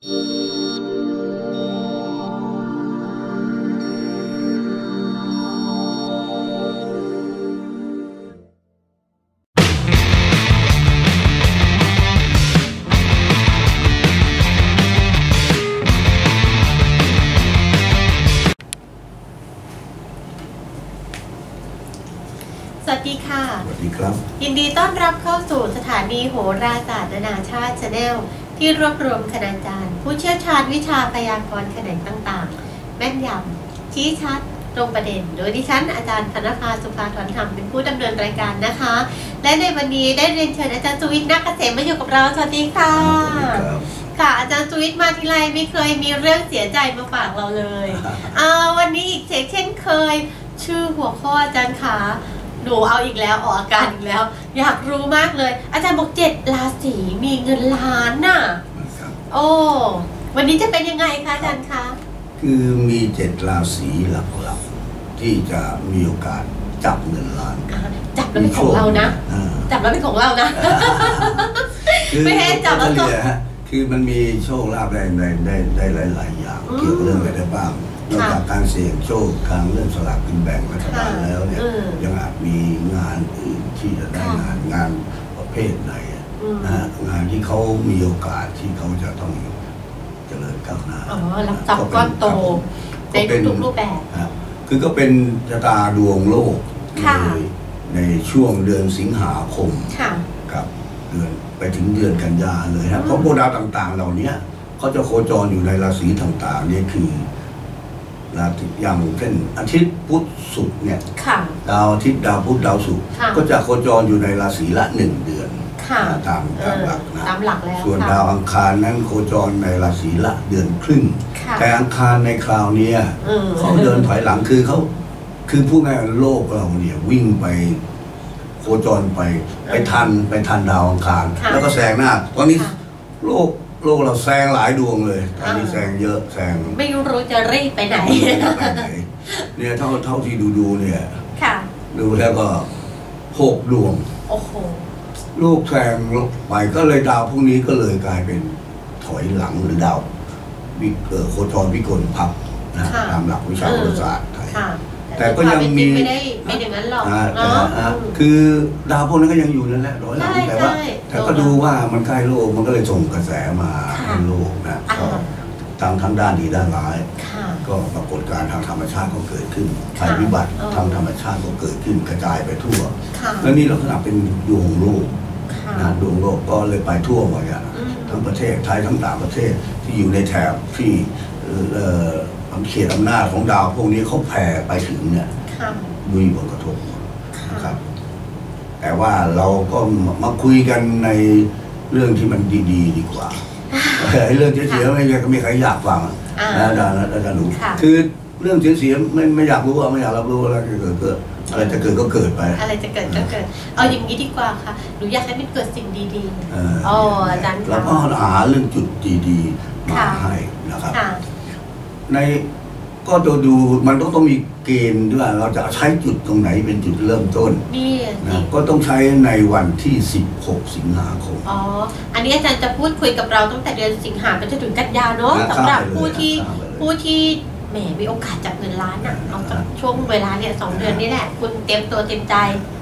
สวัสดีค่ะ สวัสดีครับ ยินดีต้อนรับเข้าสู่สถานีโหราศาสตร์นานาชาติชาแนล ที่รวบรวมคณาจารย์ ผู้เชี่ยวชาญวิชาพยากรณ์แขนงต่างๆ แม่นยำชี้ชัดตรงประเด็น โดยดิฉันอาจารย์ธนภาสุภาธรธรรมเป็นผู้ดำเนินรายการนะคะ และในวันนี้ได้เรียนเชิญอาจารย์สุวิทย์นักเกษมมาอยู่กับเราสวัสดีค่ะสวัสดีครับค่ะอาจารย์สุวิทย์มาทีไรไม่เคยมีเรื่องเสียใจมาฝากเราเลยอ่าวันนี้อีกเช่นเช่นเคย ชื่อหัวข้ออาจารย์ขา หนูเอาอีกแล้วออกอาการอีกแล้ว อยากรู้มากเลย อาจารย์บอกเจ็ดราศีมีเงินล้านน่ะครับโอ้วันนี้จะเป็นยังไงคะอาจารย์คะคือมีเจ็ดราศีหลักๆที่จะมีโอกาสจับเงินล้าน อ่าจับแล้วเป็นของเรานะ อ่า จับแล้วเป็นของเรานะ คือไม่ให้จับแล้วก็เฉลี่ยฮะคือมันมีโชคลาภได้ได้ได้ได้หลาย ๆ อย่าง อืม เกี่ยวกับเรื่องอะไรได้บ้าง นอกค่ะจากการเสี่ยงโชคทางเรื่องสลากกินแบ่งรัฐบาลค่ะแล้วเนี่ยอืมยังอาจมีงานอื่นที่จะได้ค่ะงานงานประเภทไหนอะอืมนะฮะงานที่เขามีโอกาสที่เขาจะต้องเจริญก้าวหน้าอ๋อรับทรัพย์ก้อนโตในก็เป็นทุกๆรูปแบบครับคือก็เป็นชะตาดวงโลกในค่ะในช่วงเดือนสิงหาคมค่ะกับเดือนไปถึงเดือนกันยาเลยครับอืมเพราะโบดาวต่าง ๆ เหล่านี้เขาจะโคจรอยู่ในราศีต่างๆเนี่ยคือ ราศีอย่างเช่นอาทิตย์พุธศุกร์เนี่ยค่ะ ดาวอาทิตย์ดาวพุธดาวศุกร์ค่ะก็จะโคจรอยู่ในราศีละหนึ่งเดือนค่ะตามเอตามอหลักนะ ตามหลักแล้วส่วนค่ะ ดาวอังคารนั้นโคจรในราศีละเดือนครึ่ง ค่ะแต่อังคารในคราวเนี้ยอืมเขาเดินถอยหลังคือเขาคือพูดง่ายๆโลกเราเนี่ยวิ่งไปโคจรไปไปทันไปทันดาวอังคาร ค่ะแล้วก็แซงหน้าตอนนี้ค่ะ โลกโลกเราแซงหลายดวงเลยตอนนี้อ่าแซงเยอะแซงไม่รู้จะรีบไปไหนไปไหนเนี่ยเท่าเท่าที่ดูดูๆเนี่ย ค่ะ ดูแล้วก็หกดวง โอ้โห ลูกแซงไปก็เลยดาวพวกนี้ก็เลยกลายเป็นถอยหลังหรือดาววิเอ่อโคจรวิกลพับนะค่ะตามหลักวิชาเออโหราศาสตร์ไทยค่ะ แต่ก็ยังมีไม่ได้ไม่อย่างนั้นหรอกอ่าเนาะอ่าอืมคือดาวพวกนั้นก็ยังอยู่นั่นแหละร้อยหลังใช่แต่ว่าใช่แต่ก็ดูว่ามันใกล้โลกมันก็เลยส่งกระแสมาค่ะให้โลกนะอ่าก็ทั้งทั้งด้านดีด้านร้ายค่ะก็ปรากฏการณ์ทางธรรมชาติก็เกิดขึ้นค่ะภัยพิบัติเออทางธรรมชาติก็เกิดขึ้นกระจายไปทั่วค่ะแล้วนี่ลักษณะเป็นดวงโลกค่ะนะดวงโลกก็เลยไปทั่วหมดอะอืมทั้งประเทศไทยทั้งต่างประเทศที่อยู่ในแถบที่ เอ่อเขตอำนาจของดาวพวกนี้เขาแผ่ไปถึงเนี่ยค่ะมีผลกระทบค่ะนะครับ แต่ว่าเราก็มาคุยกันในเรื่องที่มันดีๆ ดีกว่าไอ้เรื่องเสียๆไม่ไม่ไม่ใครอยากฟังอะอ่านะอาจารย์อาจารย์หนูค่ะคือเรื่องเสียๆไม่ไม่อยากรู้อะไม่อยากรับรู้อะไรจะเกิดเกิดอะไรจะเกิดก็เกิดไป อะไรจะเกิดก็เกิด เอาอย่างนี้ดีกว่าค่ะหนูอยากให้มันเกิดสิ่งดีเอออ๋ออาจารย์ค่ะแล้วก็หาเรื่องจุดดีๆมาค่ะให้นะครับๆค่ะ ในก็จะดูมันต้องต้องมีเกณฑ์ด้วยเราจะใช้จุดตรงไหนเป็นจุดเริ่มต้นนี่สินะก็ต้องใช้ในวันที่ 16 สิงหาคมอ๋ออันนี้อาจารย์จะพูดคุยกับเราตั้งแต่เดือนสิงหาไปจนถึงกันยาเนาะนะสำหรับข้ามไปเลยผู้ที่ข้ามไปเลยผู้ที่แหมมีโอกาสจับเงินล้านอะเอาจากช่วงเวลาเนี่ยสองเดือนนี่แหละ คุณเตรียมตัวเตรียมใจ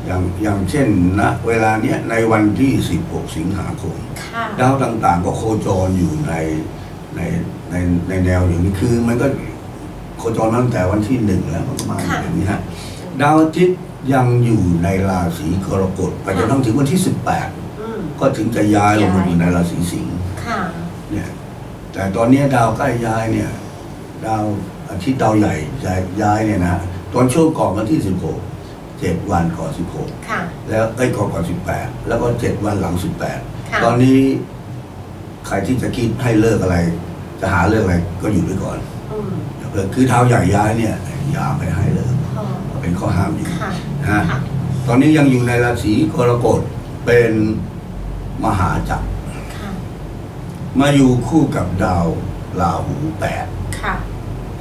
อย่างอย่างเช่นนะเวลาเนี้ยในวันที่ 16 สิงหาคมค่ะดาวต่างๆ ก็โคจรอยู่ใน ในในในแนวอย่างนี้คือ มันก็โคจรมาตั้งแต่วันที่หนึ่งแล้วมันก็มาค่ะอย่างนี้ฮะดาวอาทิตย์ยังอยู่ในราศีกรกฎไปจนถึงวันที่18อืมก็ถึงจะย้ายลงมาย้ายอยู่ในราศีสิงห์ค่ะเนี่ยแต่ตอนนี้ดาวใกล้ย้ายเนี่ย ดาวอาทิตย์ดาวใหญ่จะย้ายเนี่ยนะตอนช่วงก่อนวันที่16 7วันก่อน16ค่ะแล้วไอ้ยก่อนก่อน18แล้วก็7วันหลังค่ะ18ตอนนี้ใครที่จะคิดให้เลิกอะไร จะหาเลิกอะไรก็อยู่ไปก่อนอืมอย่าเลิกคือดาวใหญ่ย้ายเนี่ยอย่าไปให้เลิกอ๋อเป็นข้อห้ามอยู่ค่ะนะค่ะตอนนี้ยังอยู่ในราศีกรกฎเป็นมหาจักรค่ะมาอยู่คู่กับดาวราหูแปดค่ะ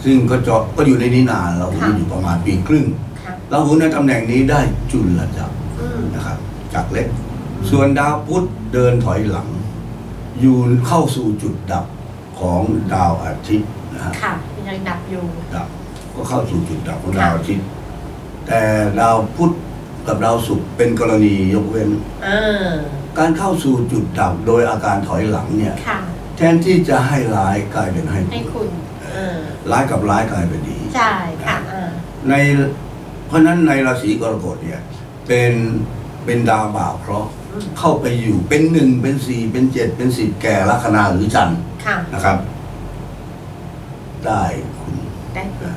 ซึ่งก็จะก็อยู่ในนี้นานราหูค่ะอยู่ประมาณปีครึ่งค่ะราหูในตำแหน่งนี้ได้จุลจักรอืมนะครับจักรเล็ก ส่วนดาวพุธเดินถอยหลัง อยู่เข้าสู่จุดดับ ของดาวอาทิตย์นะฮะค่ะยังดับอยู่ดับก็เข้าสู่จุดดับของดาวอาทิตย์ แต่ดาวพุธกับดาวศุกร์เป็นกรณียกเว้นเออการเข้าสู่จุดดับโดยอาการถอยหลังเนี่ยค่ะแทนที่จะให้ร้ายกลายเป็นให้ให้คุณเออร้ายกับร้ายกลายเป็นดีใช่ค่ะอ่าในเพราะฉะนั้นในราศีกรกฎเนี่ยเป็นเป็นดาวบ่าวเคราะห์อืม เข้าไปอยู่เป็นหนึ่งเป็นสี่เป็นเจ็ดเป็นสิบแก่ลัคนาหรือจันทร์ค่ะ นะครับ ได้คุณได้ค่ะ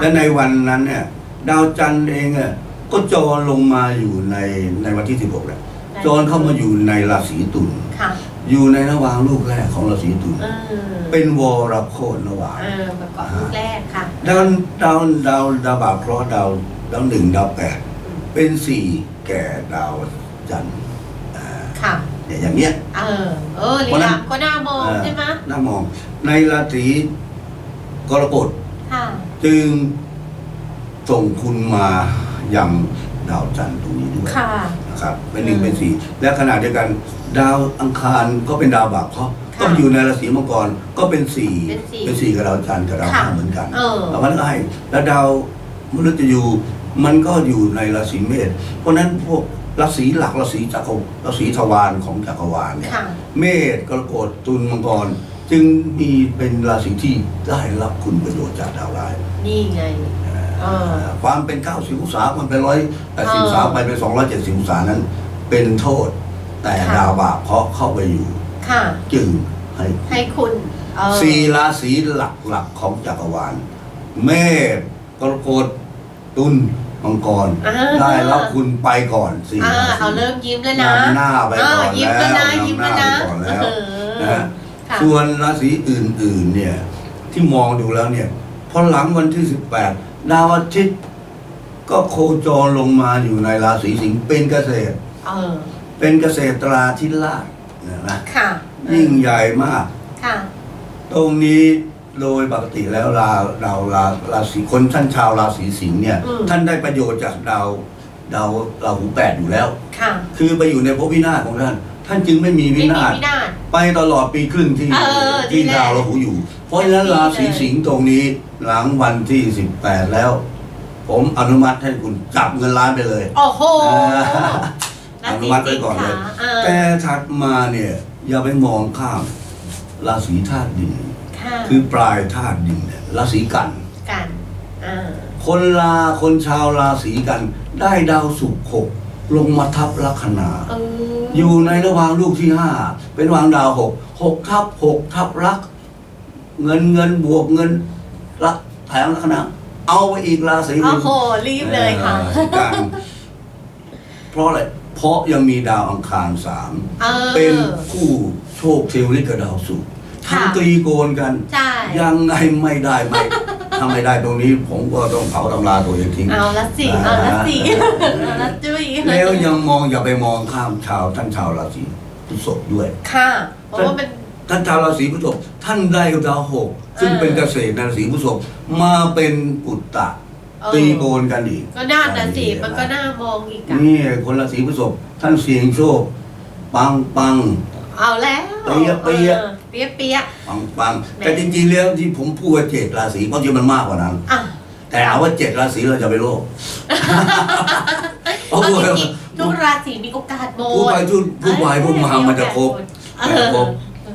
และในวันนั้นเนี่ย ดาวจันทร์เองอะก็จรลงมาอยู่ในในวันที่16แหละได้จรเข้ามาอยู่ในราศีตุลค่ะ อยู่ในระหว่างลูกแรกของราศีตุลเออเป็นวรโคตรวาเออประกอบลูกแรกค่ะ ดาวดาวดาวดาวบาปเคราะห์ดาวดาวหนึ่งดาวแปดเป็นสี่แก่ดาวจันทร์อ่า ค่ะเนี่ยอย่างเงี้ย เออ เออลีเพราะฉะนั้ลานก็น่ามองใช่ไหมน่ามอง ในราศีกรกฎค่ะจึงส่งคุณมายังดาวจันทร์ตรงนี้ด้วยค่ะนะครับ เป็นหนึ่งอืมเป็นสี่และขณะเดียวกัน ดาวอังคารก็เป็นดาวบาปเคราะห์ค่ะก็อยู่ในราศีมังกรก็เป็นสี่เป็นสี่เป็นสี่กับดาวจันทร์กับดาวค่ะข้ามเหมือนกันเออแล้วมันก็ให้แล้วดาวมฤตยูมันก็อยู่ในราศีเมษเพราะฉะนั้นพวก ราศีหลักราศีจักรราศีทวารของจักรวาลเนี่ยค่ะเมษกรกฎตุลมังกร จึงมีเป็นราศีที่ได้รับคุณประโยชน์จากดาวร้ายนี่ไงเออความเป็น90องศามันเป็นร้อยแปดสิบเออองศาไปเป็นสองร้อยเจ็ดสิบองศานั้น เป็นโทษแต่ค่ะดาวบาปเพราะเข้าไปอยู่ค่ะจึงให้ให้คุณเออสี่ราศีหลักๆของจักรวาล เมษกรกฎตุล มังกร อ่า ได้รับคุณไปก่อนสี่อ่าราศีเอาเริ่มยิ้มแล้วนะนำหน้าไปก่อนเยิ้มแล้แล้ววนะยิ้มนำหแล้วน้านะไปก่อนแล้วเออนะฮะ ค่ะส่วนราศีอื่นๆเนี่ยที่มองดูแล้วเนี่ยพอหลังวันที่ 18 ดาวอาทิตย์ก็โคจรลงมาอยู่ในราศีสิงห์เป็นเกษตร เออเป็นเกษตราธิราชนะนะค่ะยิ่งใหญ่มาก ค่ะ ตรงนี้ โดยปกติแล้วราดาวราราศีคนท่านชาวราศีสิงห์เนี่ย อืม ท่านได้ประโยชน์จากดาวดาวราหูแปดอยู่แล้ว ค่ะคือไปอยู่ในภพวินาศของท่าน ท่านจึงไม่มีวิไม่มีนาศ วินาศ ไปตลอดปีครึ่งที่เออดีที่เลยดาวราหูอยู่ เพราะฉะนั้นดีเลย ราศีสิงห์ตรงนี้หลังวันที่สิบแปดแล้ว ผมอนุมัติให้คุณจับเงินล้านไปเลย โอ้โหอนุมัติไว้ก่อนเลยเออแต่ถัดมาเนี่ย อย่าไปมองข้ามราศีธาตุดิน ค่ะคือปลายธาตุดินเนี่ยราศีกันกันอ่าคนลาคนชาวราศีกัน ได้ดาวสุขหกลงมาทับลัคนาเอออยู่ในระหว่างลูกที่ห้าเป็นวางดาวหกหกทับหกทับรัก เงินเงินบวกเงินรักแถมลัคนาเอาไปอีกราศีหโอ้นึ่งโหรีบเลยค่ะออกันเพราะอะไรเพราะยังมีดาวอังคารสามเออเป็นคู่โชคเทวฤทธิ์กับดาวศุกร์ค่ะ ทำตรีโกนกันใช่ยังไงไม่ได้ไม่ถ้าไม่ได้ตรงนี้ผมก็ต้องเผาตำราตัวเองทิ้งเอาละสิเอาละสิเอาละจุ้ยแล้วยังมองอย่าไปมองข้ามชาวท่านชาวราศีพฤษภด้วย ค่ะเพราะว่าเป็นท่านชาวราศีพฤษภท่านได้ดาวหกซึ่งเออเป็นเกษตรในราศีพฤษภมาเป็นปุตตะเออตีโกนกันอีกก็น่าน่ะสิมันก็น่ามองอีกอะนี่คนราศีพฤษภท่านเสียงโชคปังปังเอาแล้วเปี๊ยะเปี๊ยะออ เปียะเปียะปังปังแหม่แต่จริงๆแล้วที่ผมพูดว่าเจ็ดราศีเพราะจริงมันมากกว่านั้นอะแต่เอาว่าเจ็ดราศีเราจะไปโลภเพราะเอาว่าจริงๆทุกราศีมีโอกาสหมดพูดไปพูดพูดไปพูดมามันจะครบเอแต่อครบ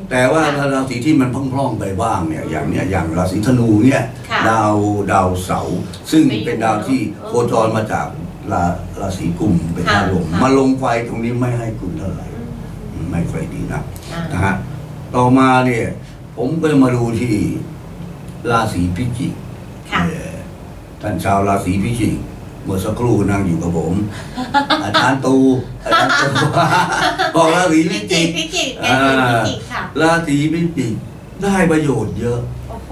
แต่ว่าราศีที่มันพร่องๆไปบ้างเนี่ยอย่างเนี้ยอย่างราศีธนูเนี่ยค่ะดาวดาวเสาร์ซึ่งไปอยู่เป็นดาวที่เออโคจรมาจากราราศีกุมเป็นธาตุลมค่ะมาลงไฟตรงนี้ไม่ให้คุณเท่าไหร่ไม่ค่อยดีนะอะนะฮะ ต่อมาเนี่ย ผมก็จะมาดูที่ราศีพิจิกค่ะเอ่อท่านชาวราศีพิจิกเมื่อสักครู่นั่งอยู่กับผม อาจารย์ตูอาจารย์ตูบอกราศีพิพิจิจิกกพิจิกแกคือพิจิกค่ะราศีพิจิกได้ประโยชน์เยอะโอ้โห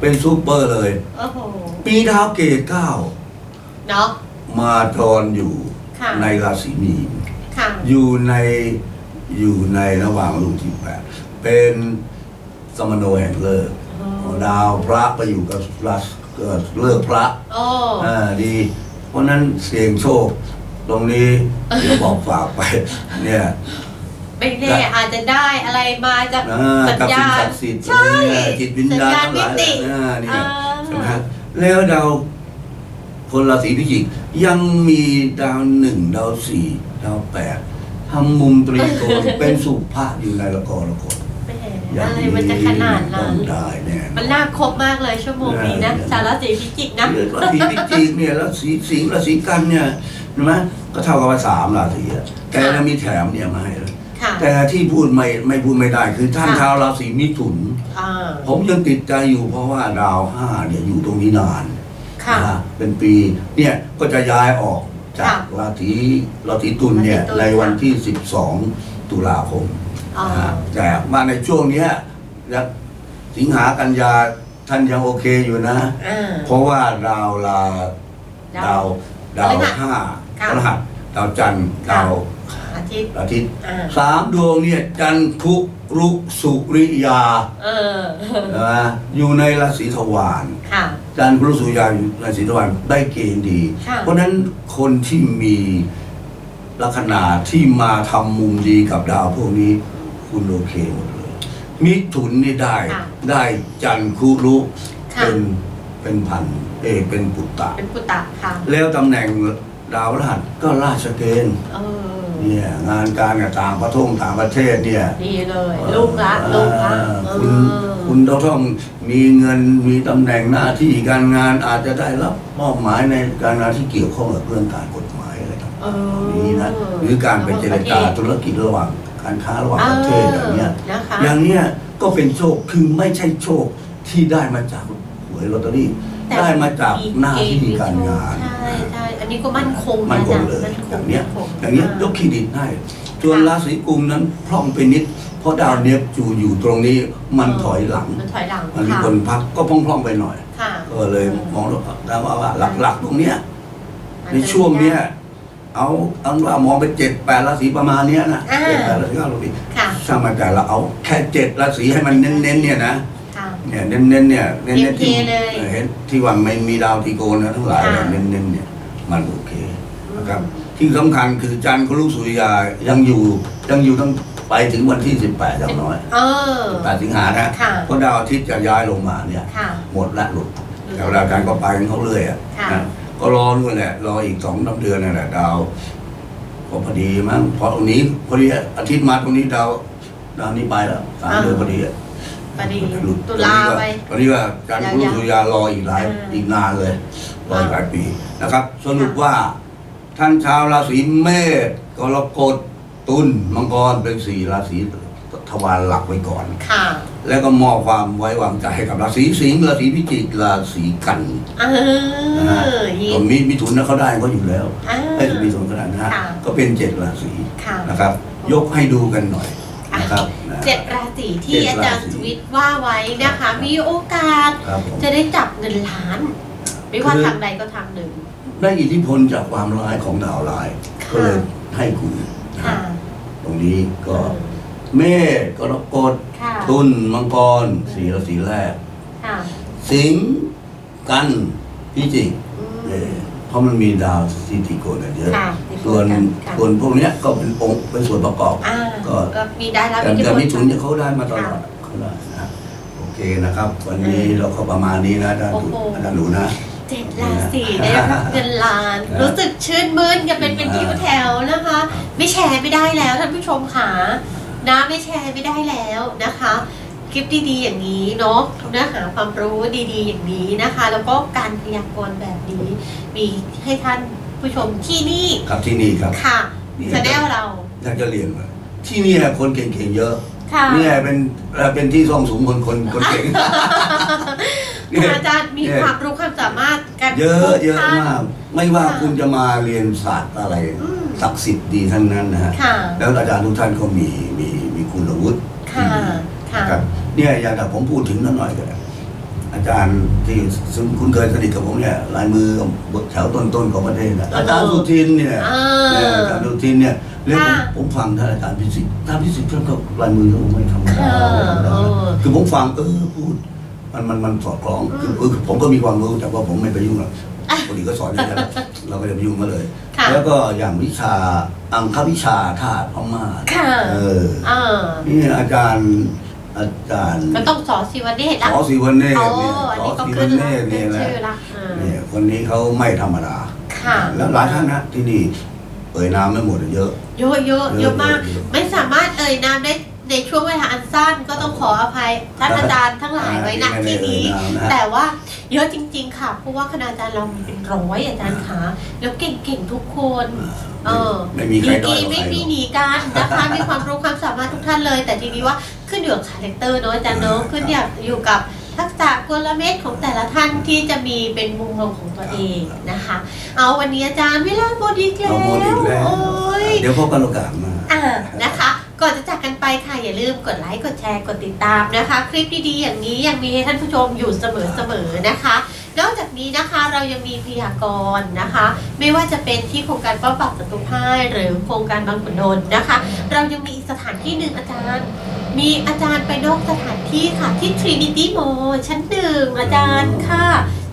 เป็นซูเปอร์เลยโอ้โหปีดาวเกตเก้าเนาะมาจรอยู่ค่ะในราศีมีนค่ะอยู่ใน อยู่ในระหว่างลูกที่แปดเป็นสมโนแห่งเลิกดาวพระไปอยู่กับราศีเกิดเลิกพระโอ้อ่าดี เพราะนั้นเสียงโชค ตรงนี้เดี๋ยวบอกฝากไป เนี่ยไม่แน่อาจจะได้อะไรมาจากอ่าสัญกับสิ่ญางณศักดิ์สิทธิ์ใช่เนี่ยจิตวิญญาณทั้งหลายสัญญาณมิติอ่าเนี่ยอ่าใช่ไหมฮะแล้วดาวคนราศีพิจิกยังมีดาวหนึ่งดาวสี่ดาวแปด ทำมุมตรีโกณเป็นสุภาพอยู่ในละครละครแหมอะไรมันจะขนาดต้นั้อนงได้แน่มันน่าครบมากเลยชั่วโมงนี้นะได้ชาวราศีพิจิกนะเกิดราศีพิจิกเนี่ยแล้วสีสิงห์ราศีกันเนี่ยเห็นไหมก็เท่ากับว่าสามราศีอะแต่เรามีแถมเนี่ยมาให้เลยค่ะแต่ที่พูดไม่ไม่พูดไม่ได้คือท่านค่ะชาวราศีมิถุนอ่าผมยังติดใจอยู่เพราะว่าดาวห้าเนี่ยอยู่ตรงนี้นานค่ะนะฮะเป็นปีเนี่ยก็จะย้ายออก จากค่ะราศีราศีตุลเนี่ยราศีตุลในวันค่ะที่ 12 ตุลาคมอ๋อนะฮะแต่มาในช่วงเนี้ยยังสิงหากันยาท่านยังโอเคอยู่นะอ่าเพราะว่าดาวลาดาวดาวดาวพฤหัสห้าค่ะพฤหัสดาวจันทร์ค่ะดาวอา ทิตย์อาทิตย์อ่าสามดวงเนี่ยจันทุรุสุริยาเออ นะอยู่ในราศีทวาร ค่ะ จันทร์พฤสุริยาอยู่ในราศีทวารได้เกณฑ์ดี ค่ะ เพราะฉะนั้นคนที่มีลัคนาที่มาทำมุมดีกับดาวพวกนี้ คุณโอเคหมดเลย มิถุนนี่ได้ค่ะได้จันทร์คุรุค่ะ เป็นเป็นพันเอกเป็นปุตตะ เป็นปุตตะค่ะ แล้วตำแหน่งดาวพฤหัสก็ราชเกณฑ์เออ เนี่ยงานการกับต่างประเทศต่างประเทศเนี่ยดีเลยลูกละลูกละอ่าเอคุณอคุณต้องต้องมีเงินมีตำแหน่งหน้าที่การงานอาจจะได้รับมอบหมายในการงานที่เกี่ยวข้องกับเรื่องการกฎหมายอะไรต่างเอๆอนี้นะหรือการไปเจรจาธุรกิจระหว่างการค้าระหว่างประเทศอย่างเนี้ยออนะคะอย่างเนี้ยก็เป็นโชคคือไม่ใช่โชคที่ได้มาจากหวยลอตเตอรี่แต่ได้มาจากหน้าที่การงานใช่ใช่อันนี้ก็มั่นคงมันคงะเลยมั่นคอย่างเนี้ยมั่ค อย่างเนี้ยยกเครดิตให้ส่วนราศีกุมนั้นพร่องไปนิด เพราะดาวเนปจูนอยู่ตรงนี้มันถอยหลังมันถอยหลังมันมีค่ะคนพักก็พร่องๆไปหน่อยค่ะก็เลยมองแล้วว่าว่าหลักๆตรงเนี้ยในช่วงเนี้ยเอาเอาว่ามองไปเจ็ดแปดราศีประมาณเนี้ยนะอ่าเจ็ดแปดราศีเก้าราศีค่ะสร้างมาแต่เราเอาแค่เจ็ดราศีให้มันเน้นๆเนี่ยนะค่ะเนี่ยเน้นๆเนี่ยเน้นๆที่เน้นๆเลยเห็นที่ว่าไม่มีดาวตีโกนนะทั้งหลายค่ะเนี่ยเน้นๆเนี่ยมันโอเคนะครับ ที่สำคัญคือจันทร์ครุสุริยายังอยู่ยังอยู่ตั้งไปถึงวันที่ 18อย่างน้อยเออ18สิงหานะค่ะ เพราะดาวอาทิตย์จะย้ายลงมาเนี่ย ค่ะ หมดละหลุดแต่เวลาการก็ไปของเขาเรื่อยอะค่ะ นะก็รอนู่นแหละ รออีกสองสามเดือนนั่นแหละดาวก็พอดีมั้งพอตรงนี้พอดีอาทิตย์มาตรงนี้ดาวดาวนี้ไปแล้วสามเดือนพอดีอะพอดีหลุดตุลาไป ตอนนี้ว่าการคุยาวๆสุริยารออีกหลายอ่าอีกนานเลยรออีกอ่าหลายปีนะครับ สรุปว่า ท่านชาวราศีเมษกรกฎตุลมังกรเป็นสี่ราศีทวารหลักไว้ก่อน ค่ะ แล้วก็มอบความไว้วางใจให้กับราศีสิงห์ราศีพิจิกราศีกันเอนะฮะอยิก็นมีมิถุนนะเขาได้เขาอยู่แล้วอ่าไอ้ยมีถุนก็ได้นะฮะค่ะก็เป็นเจ็ดราศีค่ะนะครับ ยกให้ดูกันหน่อยนะครับนะเจ็ดราศีที่เจ็ดอาจารย์ราศีสวิตว่าไว้นะคะ มีโอกาสครับผมจะได้จับเงินล้าน ไม่ว่าคือทางใดก็ทางหนึ่ง ได้อิทธิพลจากความร้ายของดาวร้ายค่ะก็เลยให้คุณนะค่ะตรงนี้ก็เมษกรกฎค่ะตุลมังกรสีราศีแรกค่ะสิงห์กันพิจิกอืมเออเพราะมันมีดาวสิติโกนกันเยอะค่ะส่วนค่ะส่วนพวกเนี้ยก็เป็นองค์เป็นส่วนประกอบอ่าก็ก็มีได้รับแต่อิทธิแต่พลมิถุนเนี่ยเขาได้มาตลอดเขาได้นะโอเคนะครับ วันนี้เราก็ประมาณนี้นะอาจารย์โอ้ดุโหอาจารย์หนูนะ เจ็ดราศีได้รับเงินล้านครับรู้สึกชื่นมื่นกันเป็นเป็นที่แถวนะคะ ไม่แชร์ไม่ได้แล้วท่านผู้ชมค่ะนะไม่แชร์ไม่ได้แล้วนะคะ คลิปดีๆอย่างนี้เนาะเนื้อหาความรู้ดีๆอย่างนี้นะคะ แล้วก็การพยากรณ์แบบนี้ มีให้ท่านผู้ชมที่นี่ครับที่นี่ครับค่ะนี่ชาแนลเราอยากจะเรียนว่าที่นี่คนเก่งๆเยอะ ค่ะ เนี่ยเป็นเอ่อเป็นที่ซ่องสูงคนคนคนเก่งเนี่ยอาจารย์มีเนี่ยความรู้ความสามารถกันเยอะเยอะทุท่นมากไม่ว่าค่ะคุณจะมาเรียนศาสตร์อะไรอืมศักดิ์สิทธิ์ดีทั้งนั้นนะฮะค่ะแล้วอาจารย์ทุกท่านก็มีมีมีคุณวุฒิค่ะค่ะนะครับเนี่ยอย่างแต่ผมพูดถึงนิดหน่อยก็ได้ อาจารย์ที่ซึ่งคุณเคยสนิทกับผมเนี่ยลายมือบทแถวต้นๆของประเทศนะอาจารย์สุทินเนี่ยอ่าเนี่ยอาจารย์สุทินเนี่ยแล้วผมค่ะผมฟังท่านอาจารย์พิสิทธิ์ท่านพิสิทธิ์ท่านก็ลายมือท่านไม่ธรรมดาค่ะเออคือผมฟังเออพูดมันมันมันสอดคล้องคือคือผมก็มีความรู้แต่ว่าผมไม่ไปยุ่งหรอกพอดีก็สอนอยู่แล้วเราก็จะไปยุ่งมาเลยค่ะแล้วก็อย่างวิชาอังควิชาธาตุพม่าค่ะเอออ่านี่อาจารย์ อาจารย์ก็ต้องสอสิวันเดชสละอศิวันเนตโอ้เนี่ยอันสอนี้ก็ศิขึ้วันนเนละตขึ้เนี่ยนนะชื่อละอ่าเนี่ยคนนี้เขาไม่ธรรมดาค่ะแล้วหลายท่านนะที่นี่เอ่ยนามไม่หมดเยอะ เยอะเยอะเยอะมากเยอะไม่สามารถเอ่ยนามได้ในช่วงเวลาอันสั้นก็ต้องขออภัยท่านอาจารย์ทั้งหลายไว้ณไม่ได้ที่นี้เอ่ยนามนะแต่ว่าเยอะจริง ๆ ค่ะเพราะว่าคณาจารย์เรามีเป็นร้อยอาจารย์คะแล้วเก่งๆทุกคนเออไม่มีใครด้อยดีกว่าไม่ใครหรมีอกหนีกันนะคะมีความรู้ความสามารถทุกท่านเลย แต่ทีนี้ว่า ขึ้นอยู่กับคาแรคเตอร์เนอะอาจารย์เนอะอ่าขึ้นอยากอยู่กับทักษะกลเม็ดของแต่ละท่านที่จะมีเป็นมุมมองของตัวเองนะคะ เอาวันนี้อาจารย์เวลาหมดอีกแล้เราวหมดอีกแล้วโอ้ยเดี๋ยวพบกันโอกาสหน้าอ่านะคะ ก่อนจะจากกันไปค่ะอย่าลืมกดไลค์กดแชร์กดติดตามนะคะ คลิปดีๆอย่างนี้ยังมีให้ท่านผู้ชมอยู่เสมอๆนะคะนอกจากนี้นะคะเรายังมีพยากรณ์นะคะ ไม่ว่าจะเป็นที่โครงการป้องปรับศัตรูพ่ายหรือโครงการบางขุนนนท์นะคะ เรายังมีอีกสถานที่หนึ่งอาจารย์ มีอาจารย์ไปนอกสถานที่ค่ะ ที่ Trinity Mall ชั้นหนึ่งอาจารย์ค่ะ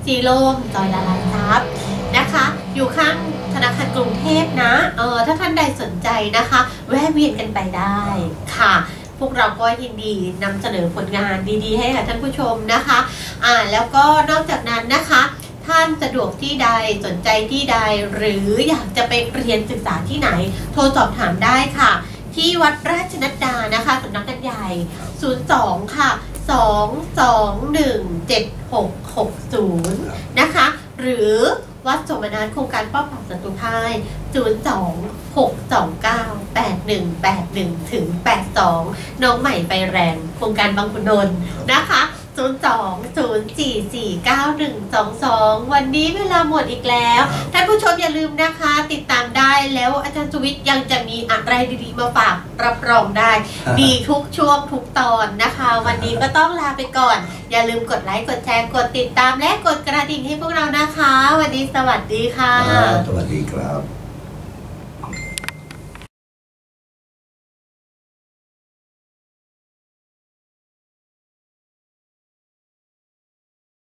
สีลมซอยละลายทรัพย์นะคะ อยู่ข้างธนาคารกรุงเทพนะเออถ้าท่านใดสนใจนะคะ แวะเวียนกันไปได้ค่ะ พวกเราก็ยินดีนำเสนอผลงานดีๆ ให้กับท่านผู้ชมนะคะอ่าแล้วก็นอกจากนั้นนะคะท่านสะดวกที่ใดสนใจที่ใด หรืออยากจะไปเรียนศึกษาที่ไหน โทรสอบถามได้ค่ะ ที่วัดราชนัดดานะคะสำนักงานใหญ่ 02 ค่ะ 2217660 นะคะ หรือวัดสมนันโครงการป้องปรามศัตรูพ่าย 026298181ถึง82 น้องใหม่ไปแรง โครงการบางขุนนนท์นะคะ 02-044-9122 วันนี้เวลาหมดอีกแล้ว ท่านผู้ชมอย่าลืมนะคะ ติดตามได้แล้วอาจารย์สุวิทย์ยังจะมีอะไรดีๆมาฝากรับรองได้ ดีทุกช่วงทุกตอนนะคะ วันนี้ก็ต้องลาไปก่อน อย่าลืมกดไลค์กดแชร์กดติดตามและกดกระดิ่งให้พวกเรานะคะ วันนี้สวัสดีค่ะ สวัสดีครับ